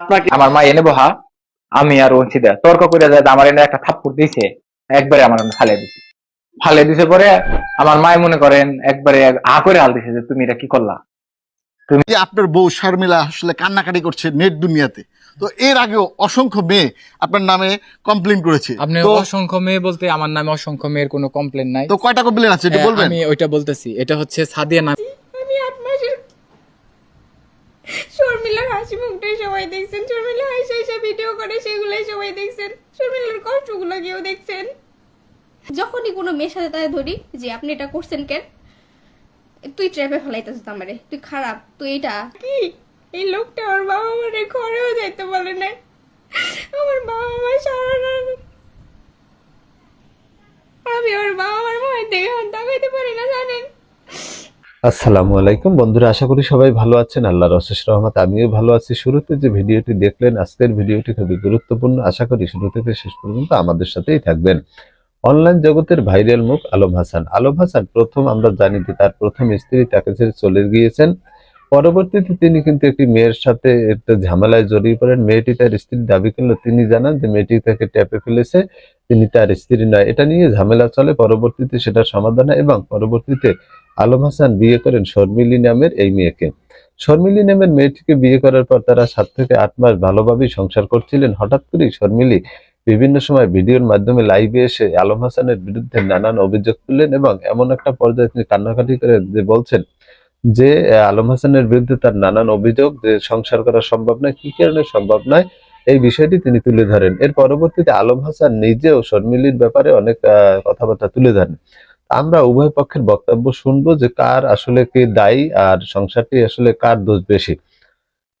আপনাকে আমার মা এনে বহা আমি আর অঞ্চিতা তর্ক করে যায় আমার এনে একটা থাপ্পড় দিছে একবারে আমার ফালে দিছে। ফালে দিছে পরে আমার মায় মনে করেন একবারে আ করে হাল দিছে যে তুমি এটা কি করলা? যে আপনার বউ শারমিলা আসলে কান্নাকাটি করছে নেট দুনিয়াতে। তো এর আগেও অসংখ্য মেয়ে আপনার নামে কমপ্লেন করেছে। আপনি অসংখ্য মেয়ে বলতে আমার নামে অসংখ্য মেয়ের কোনো কমপ্লেন নাই। তো কয়টা কমপ্লেন আছে এটা বলবেন? আমি ওইটা বলতেছি এটা হচ্ছে সাদিয়া নাম আমি আট মাসের শর্মিলার হাসি মুখটাই সবাই দেখছেন শর্মিলা হাসি হাসি ভিডিও করে সেগুলোই সবাই দেখছেন শর্মিলার কেউ দেখছেন? যখনই কোনো মেয়ের সাথে তাই ধরি যে আপনি এটা করছেন কেন? তুই ট্র্যাপে ফেলাইতেছ আমারে তুই খারাপ তুই এটা কি? এই লোকটা আমার বাবা মারে ঘরেও যাইতে বলে না আমার বাবা মা সারা আমি আমার বাবা মার মায়ের দেখে হাত তাকাইতে পারি না জানেন? আসসালামু আলাইকুম। বন্ধুরা, আশা করি সবাই ভালো আছেন। আল্লাহর অশেষ রহমত আমিও ভালো আছি। শুরুতে যে ভিডিওটি দেখলেন, আজকের ভিডিওটি খুবই গুরুত্বপূর্ণ। আশা করি শুরু থেকে শেষ পর্যন্ত আমাদের সাথেই থাকবেন। অনলাইন জগতের ভাইরাল মুখ, আলম হাসান। আলম হাসান প্রথম আমরা জানি যে তার প্রথম স্ত্রী তাকে ছেড়ে চলে গিয়েছেন। পরবর্তীতে তিনি কিন্তু একটি মেয়ের সাথে একটা ঝামেলায় জড়িয়ে পড়েন। মেয়েটি তার স্ত্রীর দাবি করল, তিনি জানান যে মেয়েটি তাকে ট্যাপে ফেলেছে, তিনি তার স্ত্রী নয়। এটা নিয়ে ঝামেলা চলে। পরবর্তীতে সেটা সমাধান এবং পরবর্তীতে আলম হাসান বিয়ে করেন শর্মিলি নামের এই মেয়েকে। শর্মিলি নামের মেয়েটিকে বিয়ে করার পর তারা সাত থেকে আট মাস ভালোভাবেই সংসার করছিলেন। হঠাৎ করেই শর্মিলি বিভিন্ন সময় ভিডিওর মাধ্যমে লাইভে এসে আলম হাসানের বিরুদ্ধে নানান অভিযোগ তুললেন এবং এমন একটা পর্যায়ে তিনি কান্নাকাটি করে যে বলছেন যে আলম হাসানের বিরুদ্ধে তার নানান অভিযোগ যে সংসার করা সম্ভব নয়, কি কারণে সম্ভব নয়? এই বিষয়টি তিনি তুলে ধরেন। এর পরবর্তীতে আলম হাসান নিজেও শর্মিলির ব্যাপারে অনেক কথাবার্তা তুলে ধরেন। আমরা উভয় পক্ষের বক্তব্য শুনব যে কার আসলে কে দায়ী আর সংসারটি আসলে কার দোষ বেশি।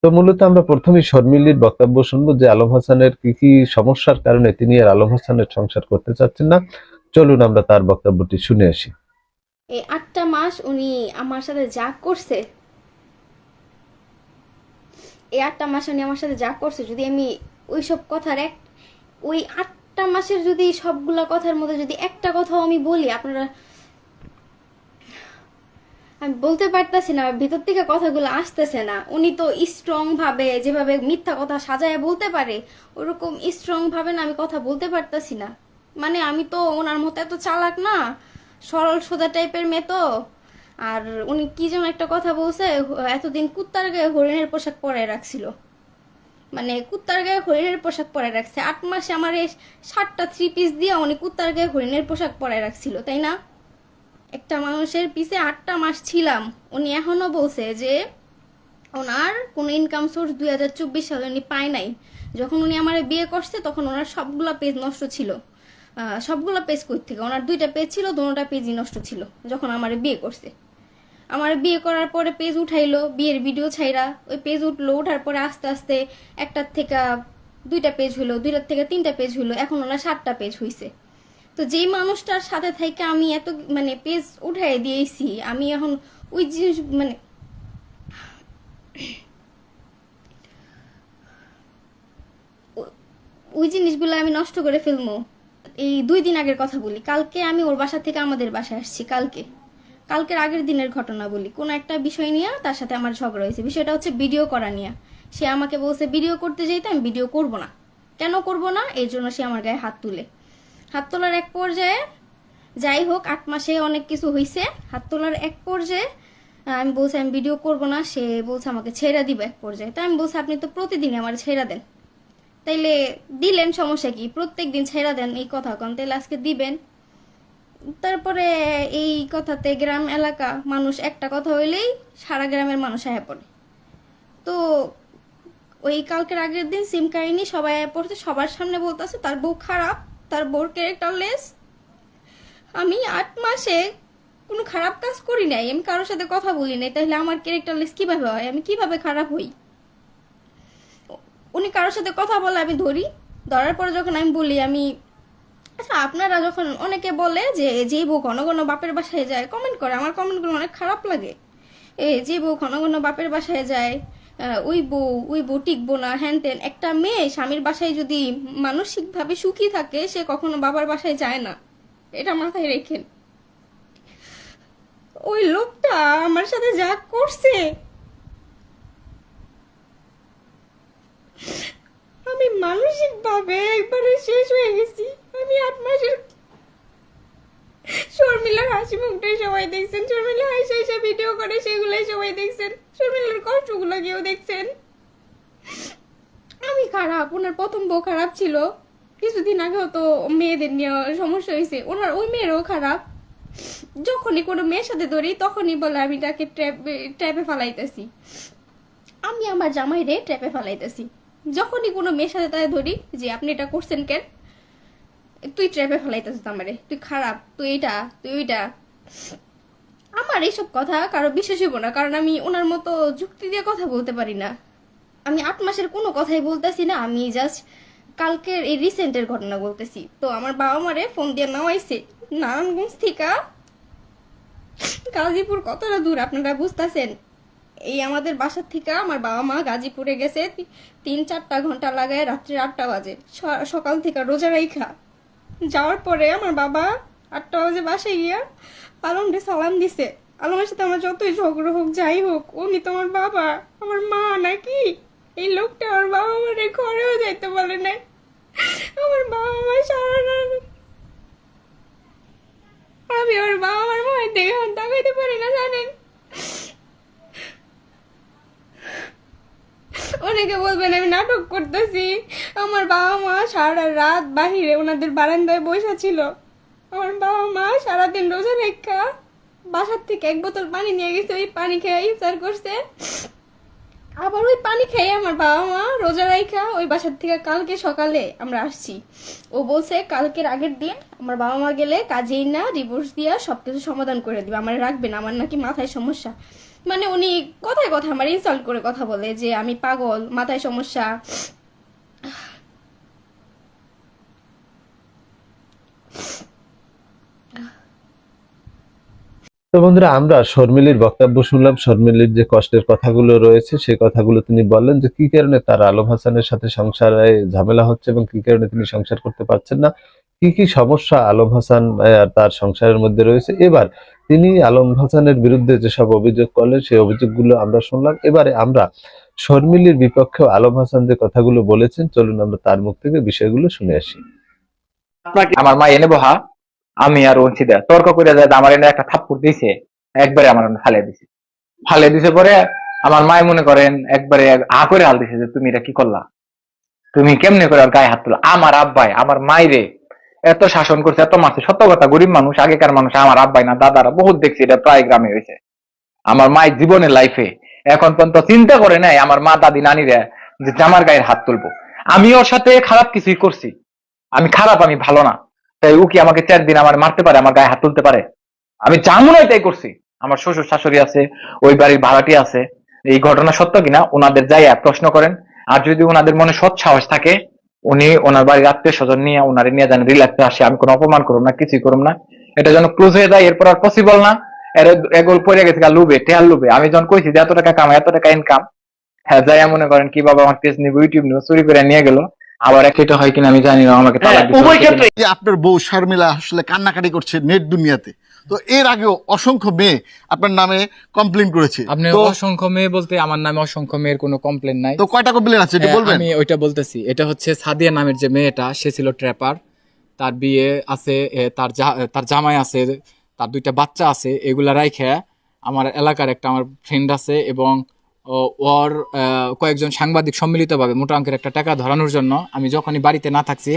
তো মূলত আমরা প্রথমেই শর্মিলির বক্তব্য শুনব যে আলম হাসানের কি কি সমস্যার কারণে তিনি আর আলম হাসানের সংসার করতে চাচ্ছেন না। চলুন আমরা তার বক্তব্যটি শুনে আসি। এই আটটা মাস উনি আমার সাথে যা করছে, এই আটটা মাস উনি আমার সাথে যা করছে, যদি আমি ওই সব কথার এক ওই আটটা মাসের যদি সবগুলা কথার মধ্যে যদি একটা কথাও আমি বলি, আপনারা আমি বলতে পারতেছি না, ভিতর থেকে কথাগুলো আসতেছে না। উনি তো স্ট্রং ভাবে যেভাবে মিথ্যা কথা সাজায় বলতে পারে, ওরকম স্ট্রং ভাবে না আমি কথা বলতে পারতেছি না। মানে আমি তো ওনার মতো এত চালাক না, সরল সোজা টাইপের মেয়ে তো। আর উনি কি যেন একটা কথা বলছে, এতদিন কুত্তার গায়ে হরিণের পোশাক পরে রাখছিল। মানে কুত্তার গায়ে হরিণের পোশাক পরে রাখছে। আট মাসে আমার এই ষাটটা থ্রি পিস দিয়ে উনি কুত্তার গায়ে হরিণের পোশাক পরে রাখছিল, তাই না? একটা মানুষের পিছে আটটা মাস ছিলাম। উনি এখনও বলছে যে, ওনার কোনো ইনকাম সোর্স দুই হাজার চব্বিশ সালে উনি পায় নাই। যখন উনি আমার বিয়ে করছে, তখন ওনার সবগুলো পেজ নষ্ট ছিল। সবগুলো পেজ কই থেকে? ওনার দুইটা পেজ ছিল দুটা পেজই নষ্ট ছিল, যখন আমার বিয়ে করছে। আমার বিয়ে করার পরে পেজ উঠাইলো, বিয়ের ভিডিও ছাইরা। ওই পেজ উঠল ওঠার পরে আস্তে আস্তে একটার থেকে দুইটা পেজ হইল, দুইটার থেকে তিনটা পেজ হইল, এখন ওনার সাতটা পেজ হইছে। তো যেই মানুষটার সাথে থেকে আমি এত মানে পেজ উঠাই দিয়েছি, আমি এখন ওই জিনিস মানে ওই জিনিসগুলো আমি নষ্ট করে ফেলব। এই দুই দিন আগের কথা বলি, কালকে আমি ওর বাসা থেকে আমাদের বাসায় আসছি, কালকে। কালকের আগের দিনের ঘটনা বলি। কোনো একটা বিষয় নিয়ে তার সাথে আমার ঝগড়া হয়েছে। বিষয়টা হচ্ছে ভিডিও করা নিয়ে। সে আমাকে বলছে ভিডিও করতে যেতে আমি ভিডিও করব না। কেন করব না? এই জন্য সে আমার গায়ে হাত তুলে। হাত তোলার এক পর্যায়ে যাই হোক, আট মাসে অনেক কিছু হয়েছে হাত তোলার এক পর্যায়ে আমি বলছি, আমি ভিডিও করব না। সে বলছে, আমাকে ছেড়ে দিবে এক পর্যায়ে। তাই আমি বলছি, আপনি তো প্রতিদিনই আমার ছেড়ে দেন। তাইলে দিলেন সমস্যা কি? প্রত্যেক দিন ছেড়া দেন এই কথা কন। তাইলে আজকে দিবেন। তারপরে এই কথাতে গ্রাম, এলাকা, মানুষ একটা কথা হইলেই সারা গ্রামের মানুষ আয়া পড়ে। তো ওই কালকের আগের দিন সিম কাহিনী সবাই পড়ছে, সবার সামনে বলতেছে, তার বউ খারাপ, তার বউর ক্যারেক্টারলেস আমি আট মাসে কোনো খারাপ কাজ করি নাই, আমি কারোর সাথে কথা বলি নাই, তাহলে আমার ক্যারেক্টারলেস কীভাবে হয়? আমি কীভাবে খারাপ হই? উনি কারোর সাথে কথা বলে আমি ধরি, ধরার পরে যখন আমি বলি, আমি আচ্ছা আপনারা যখন অনেকে বলে যে যে বউ ঘন ঘন বাপের বাসায় যায় কমেন্ট করে, আমার কমেন্টগুলো অনেক খারাপ লাগে। এ, যে বউ ঘন ঘন বাপের বাসায় যায় ওই বউ ওই বউ টিকবো না, হ্যান ত্যান। একটা মেয়ে স্বামীর বাসায় যদি মানসিকভাবে সুখী থাকে, সে কখনো বাবার বাসায় যায় না। এটা মাথায় রেখেন। ওই লোকটা আমার সাথে যা করছে। মানসিক ভাবে একবারে শেষ হয়ে গেছি। আমি আট মাসের শর্মিলার হাসি মুখটাই সবাই দেখছেন। শর্মিলা হাসি হাসি ভিডিও করে, সেগুলোই সবাই দেখছেন। শর্মিলার কষ্টগুলো কেউ দেখছেন? আমি খারাপ, ওনার প্রথম বউ খারাপ ছিল। কিছুদিন আগেও তো মেয়েদের নিয়ে সমস্যা হয়েছে। ওনার ওই মেয়েরও খারাপ। যখনই কোনো মেয়ের সাথে ধরি, তখনই বলে আমি তাকে ট্র্যাপে ফালাইতেছি। আমি আমার জামাইরে ট্র্যাপে ফালাইতেছি। যখনই কোনো মেয়ের সাথে তাই ধরি, যে আপনি এটা করছেন কেন? তুই ট্র্যাপে ফেলাইতেছিস আমারে। তুই খারাপ, তুই এটা তুই ওইটা। আমার এইসব কথা কারও বিশ্বাস হইব না, কারণ আমি ওনার মতো যুক্তি দিয়ে কথা বলতে পারি না। আমি আট মাসের কোনো কথাই বলতেছি না, আমি জাস্ট কালকের এই রিসেন্টের ঘটনা বলতেছি। তো আমার বাবা মারে ফোন দিয়ে নামাইছে, নারায়ণগঞ্জ থেকে। গাজীপুর কতটা দূর, আপনারা বুঝতেছেন? এই আমাদের বাসার থেকে, আমার বাবা মা গাজীপুরে গেছে, তিন চারটা ঘণ্টা লাগায় রাত্রি আটটা বাজে। সকাল থেকে রোজা রাইখা। যাওয়ার পরে আমার বাবা আটটা বাজে বাসায় গিয়া আলমরে সালাম দিছে। আলমের সাথে আমার যতই ঝগড়া হোক, যাই হোক, উনি তো আমার বাবা, আমার মা নাকি? এই লোকটা আমার বাবা মারে ঘরেও যাইতে বলে নাই। আমার বাবা মা সারা আমি ওর বাবা মার মায়ের দেখে হাত পারি না, জানেন? অনেকে বলবেন, আমি নাটক করতেছি। আমার বাবা মা সারা রাত বাহিরে ওনাদের বারান্দায় বসে ছিল। আমার বাবা মা সারাদিন রোজা রেখা বাসার থেকে এক বোতল পানি নিয়ে গেছে, ওই পানি খেয়ে ইফতার করছে। আবার ওই পানি খেয়ে আমার বাবা মা রোজা রাইখা ওই বাসার থেকে কালকে সকালে আমরা আসছি। ও বলছে, কালকের আগের দিন আমার বাবা মা গেলে কাজেই না ডিভোর্স দিয়া সবকিছু সমাধান করে দিবে। আমার রাখবে না, আমার নাকি মাথায় সমস্যা। মানে উনি কথায় কথা আমার ইনসাল্ট করে কথা বলে যে আমি পাগল, মাথায় সমস্যা। তো বন্ধুরা, আমরা শর্মিলির বক্তব্য শুনলাম। শর্মিলির যে কষ্টের কথাগুলো রয়েছে, সেই কথাগুলো তিনি বললেন যে, কি কারণে তার আলম হাসানের সাথে সংসারে ঝামেলা হচ্ছে এবং কি কারণে তিনি সংসার করতে পারছেন না? কি কি সমস্যা আলম হাসান তার সংসারের মধ্যে রয়েছে? এবার তিনি আলম হাসানের বিরুদ্ধে যেসব অভিযোগ করলেন, সেই অভিযোগগুলো আমরা শুনলাম। এবারে আমরা শর্মিলির বিপক্ষেও আলম হাসান যে কথাগুলো বলেছেন, চলুন আমরা তার মুখ থেকে বিষয়গুলো শুনে আসি। আপনাকে আমার মা এনে বহা, আমি আর অঞ্চিদা তর্ক করে যায় আমার এনে একটা থাপ্পড় দিছে একবারে আমার ফালিয়ে দিছে। ফালিয়ে দিছে পরে আমার মায় মনে করেন একবারে আ করে হাল দিছে যে তুমি এটা কি করলা? তুমি কেমনে করে গায়ে হাত তুলো? আমার আব্বাই, আমার মাইরে এত শাসন করছে, এত মারছে। সত্য কথা, গরিব মানুষ, আগেকার মানুষ, আমার আব্বাই না, দাদারা বহুত দেখছি, এটা প্রায় গ্রামে হয়েছে। আমার মায়ের জীবনের লাইফে এখন পর্যন্ত চিন্তা করে নাই আমার মা, দাদি, নানিরা যে জামার গায়ের হাত তুলবো। আমি ওর সাথে খারাপ কিছুই করছি। আমি খারাপ, আমি ভালো না। তাই ও কি আমাকে চার দিন আমার মারতে পারে, আমার গায়ে হাত তুলতে পারে? আমি জানব না তাই করছি। আমার শ্বশুর, শাশুড়ি আছে, ওই বাড়ির ভাড়াটি আছে। এই ঘটনা সত্য কিনা? ওনাদের যাই প্রশ্ন করেন। আর যদি ওনাদের মনে সৎ সাহস থাকে উনি ওনার বাড়ির আত্মীয় স্বজন নিয়ে ওনারে নিয়ে যেন রিল্যাক্সে আসে। আমি কোনো অপমান করুম না কিছুই করুম না। এটা যেন ক্লোজ হয়ে যায় এরপর আর পসিবল না। এর এগোল পড়ে গেছে গা লুবে টেয়ার লুবে। আমি যখন কইছি যে এত টাকা কামাই এত টাকা ইনকাম হ্যাঁ যাই মনে করেন কি বাবা আমার পেজ নিব ইউটিউব নিব চুরি করে নিয়ে গেল। আবার একটা হয় কিনা আমি জানি না আমাকে দিছে। আপনার বউ শারমিলা আসলে কান্নাকাটি করছে নেট দুনিয়াতে। তো এর আগেও অসংখ্য মেয়ে আপনার নামে কমপ্লেন করেছে। আপনি অসংখ্য মেয়ে বলতে আমার নামে অসংখ্য মেয়ের কোনো কমপ্লেন নাই। তো কয়টা কমপ্লেন আছে এটা বলবেন? আমি ওইটা বলতেছি এটা হচ্ছে সাদিয়া নামের যে মেয়েটা সে ছিল ট্র্যাপার তার বিয়ে আছে তার তার জামাই আছে তার দুইটা বাচ্চা আছে এগুলা রাইখে আমার এলাকার একটা আমার ফ্রেন্ড আছে এবং ওর কয়েকজন সাংবাদিক সম্মিলিতভাবে মোটা অঙ্কের একটা টাকা ধরানোর জন্য আমি যখনই বাড়িতে না থাকছি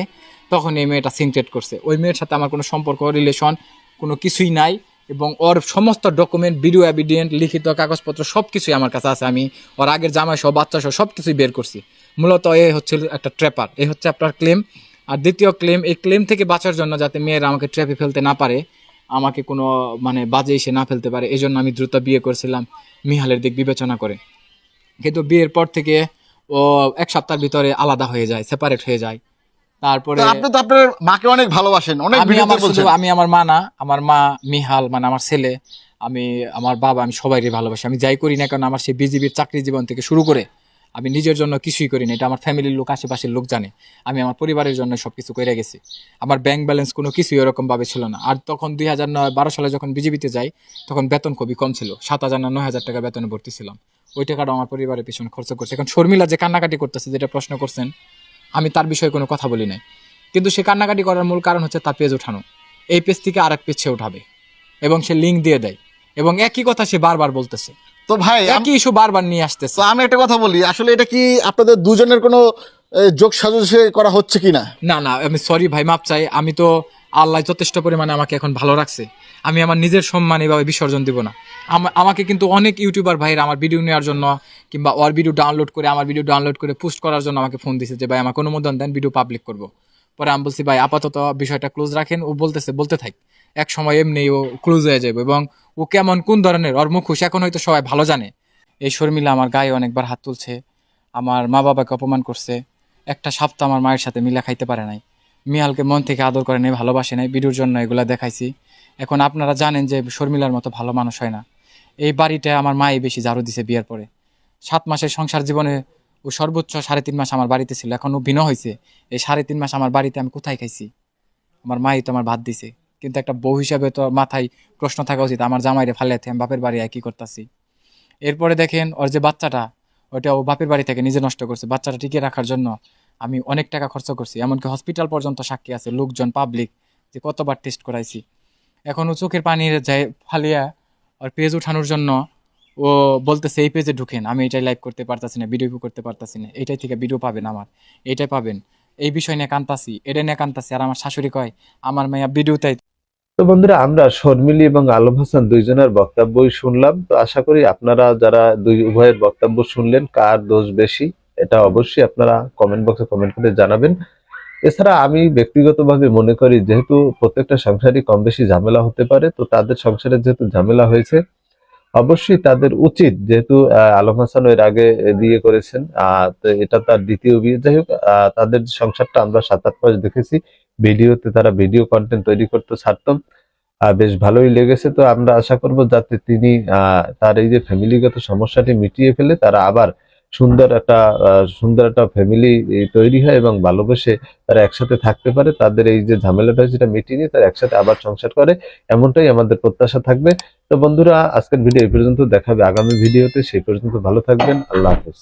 তখন এই মেয়েটা সিনক্রেট করছে। ওই মেয়ের সাথে আমার কোনো সম্পর্ক রিলেশন কোনো কিছুই নাই এবং ওর সমস্ত ডকুমেন্ট ভিডিও এভিডেন্ট লিখিত কাগজপত্র সব কিছুই আমার কাছে আছে। আমি ওর আগের জামাই সহ বাচ্চা সহ সব কিছুই বের করছি। মূলত এ হচ্ছে একটা ট্র্যাপার এই হচ্ছে আপনার ক্লেম আর দ্বিতীয় ক্লেম এই ক্লেম থেকে বাঁচার জন্য যাতে মেয়েরা আমাকে ট্র্যাপে ফেলতে না পারে, আমাকে কোনো মানে বাজে এসে না ফেলতে পারে এই জন্য আমি দ্রুত বিয়ে করেছিলাম মিহালের দিক বিবেচনা করে। কিন্তু বিয়ের পর থেকে ও এক সপ্তাহের ভিতরে আলাদা হয়ে যায় সেপারেট হয়ে যায়। তারপরে আপনি তো আপনার মাকে অনেক ভালোবাসেন অনেক আমি ভিডিওতে আমার বলছেন। আমি আমার মা না আমার মা মিহাল মানে আমার ছেলে আমি আমার বাবা আমি সবাইকে ভালোবাসি। আমি যাই করি না কারণ আমার সেই বিজিবির চাকরি জীবন থেকে শুরু করে আমি নিজের জন্য কিছুই করি না। এটা আমার ফ্যামিলির লোক আশেপাশের লোক জানে। আমি আমার পরিবারের জন্য সবকিছু করে গেছি। আমার ব্যাংক ব্যালেন্স কোনো কিছুই ওরকম ভাবে ছিল না। আর তখন দুই হাজার নয় বারো সালে যখন বিজিবিতে যাই তখন বেতন খুবই কম ছিল। সাত হাজার না নয় হাজার টাকা বেতনে ভর্তি ছিলাম। ওই টাকাটা আমার পরিবারের পিছনে খরচ করছে। এখন শর্মিলা যে কান্নাকাটি করতেছে যেটা প্রশ্ন করছেন আমি তার বিষয়ে কোনো কথা বলি নাই। কিন্তু সে কান্নাকাটি করার মূল কারণ হচ্ছে তার পেজ ওঠানো। এই পেজ থেকে আরেক পেজ সে উঠাবে এবং সে লিঙ্ক দিয়ে দেয় এবং একই কথা সে বারবার বলতেছে। তো ভাই একই ইস্যু বারবার নিয়ে আসতেছে। তো আমি একটা কথা বলি আসলে এটা কি আপনাদের দুজনের কোনো যোগ সাজসে করা হচ্ছে কিনা? না না আমি সরি ভাই মাপ চাই। আমি তো আল্লাহ যথেষ্ট পরিমাণে আমাকে এখন ভালো রাখছে। আমি আমার নিজের সম্মান এভাবে বিসর্জন দিব না। আমা- আমাকে কিন্তু অনেক ইউটিউবার ভাইরা আমার ভিডিও নেওয়ার জন্য কিংবা ওর ভিডিও ডাউনলোড করে, আমার ভিডিও ডাউনলোড করে পোস্ট করার জন্য আমাকে ফোন দিছে যে, ভাই, আমাকে অনুমোদন দেন ভিডিও পাবলিক করব। পরে আমি বলছি, ভাই, আপাতত বিষয়টা ক্লোজ রাখেন। ও বলতেছে, বলতে থাক। এক সময় এমনি ও ক্লোজ হয়ে যাবে এবং ও কেমন, কোন ধরনের, ওর মুখোশ এখন হয়তো সবাই ভালো জানে। এই শর্মিলা আমার গায়ে অনেকবার হাত তুলছে, আমার মা বাবাকে অপমান করছে, একটা সপ্তাহ আমার মায়ের সাথে মিলা খাইতে পারে নাই। মিয়ালকে মন থেকে আদর করে নাই, ভালোবাসে নাই, ভিডিওর জন্য এগুলা দেখাইছি। এখন আপনারা জানেন যে শর্মিলার মতো ভালো মানুষ হয় না। এই বাড়িটা আমার মাই বেশি ঝাড়ু দিছে বিয়ের পরে। সাত মাসের সংসার জীবনে ও সর্বোচ্চ সাড়ে তিন মাস আমার বাড়িতে ছিল। এখন ও ভিন্ন হয়েছে। এই সাড়ে তিন মাস আমার বাড়িতে আমি কোথায় খাইছি? আমার মাই তো আমার ভাত দিছে। কিন্তু একটা বউ হিসাবে তো মাথায় প্রশ্ন থাকা উচিত, আমার জামাইরে ফালিয়াতে আমি বাপের বাড়ি কি করতেছি? এরপরে দেখেন, ওর যে বাচ্চাটা ওটা ও বাপের বাড়ি থেকে নিজে নষ্ট করছে। বাচ্চাটা টিকিয়ে রাখার জন্য আমি অনেক টাকা খরচ করছি। এমনকি হসপিটাল পর্যন্ত সাক্ষী আছে, লোকজন পাবলিক যে কতবার টেস্ট করাইছি। এখন ও চোখের পানি যায় ফালিয়া আর পেজ উঠানোর জন্য ও বলতেছে, এই পেজে ঢুকেন, আমি এটাই লাইভ করতে পারতাছি না ভিডিও করতে পারতাছি না। এটাই থেকে ভিডিও পাবেন আমার, এটাই পাবেন। এই বিষয় নিয়ে কান্তাছি এটা নিয়ে কান্তাছি আর আমার শাশুড়ি কয়, আমার মেয়া ভিডিওতে তো বন্ধুরা, আমরা শর্মিলি এবং আলম হাসান দুইজনের বক্তব্যই শুনলাম। তো আশা করি আপনারা যারা দুই উভয়ের বক্তব্য শুনলেন, কার দোষ বেশি, এটা অবশ্যই আপনারা কমেন্ট বক্সে কমেন্ট করে জানাবেন। এছাড়া আমি ব্যক্তিগতভাবে মনে করি যেহেতু প্রত্যেকটা সংসারই কম বেশি ঝামেলা হতে পারে, তো তাদের সংসারে যেহেতু ঝামেলা হয়েছে, অবশ্যই তাদের উচিত যেহেতু আলম হাসান এর আগে বিয়ে করেছেন এটা তার দ্বিতীয় বিয়ে। যাই হোক তাদের সংসারটা আমরা সাত আট মাস দেখেছি, ভিডিওতে তারা ভিডিও কন্টেন্ট তৈরি করতে ছাড়তাম বেশ ভালোই লেগেছে। তো আমরা আশা করব যাতে তিনি তার এই যে ফ্যামিলিগত সমস্যাটি মিটিয়ে ফেলে, তারা আবার সুন্দর একটা সুন্দর একটা ফ্যামিলি তৈরি হয় এবং ভালোবেসে তারা একসাথে থাকতে পারে। তাদের এই যে ঝামেলাটা সেটা মিটিয়ে নিয়ে তারা একসাথে আবার সংসার করে, এমনটাই আমাদের প্রত্যাশা থাকবে। তো বন্ধুরা, আজকের ভিডিও এই পর্যন্ত। দেখাবে আগামী ভিডিওতে সেই পর্যন্ত ভালো থাকবেন। আল্লাহ হাফেজ।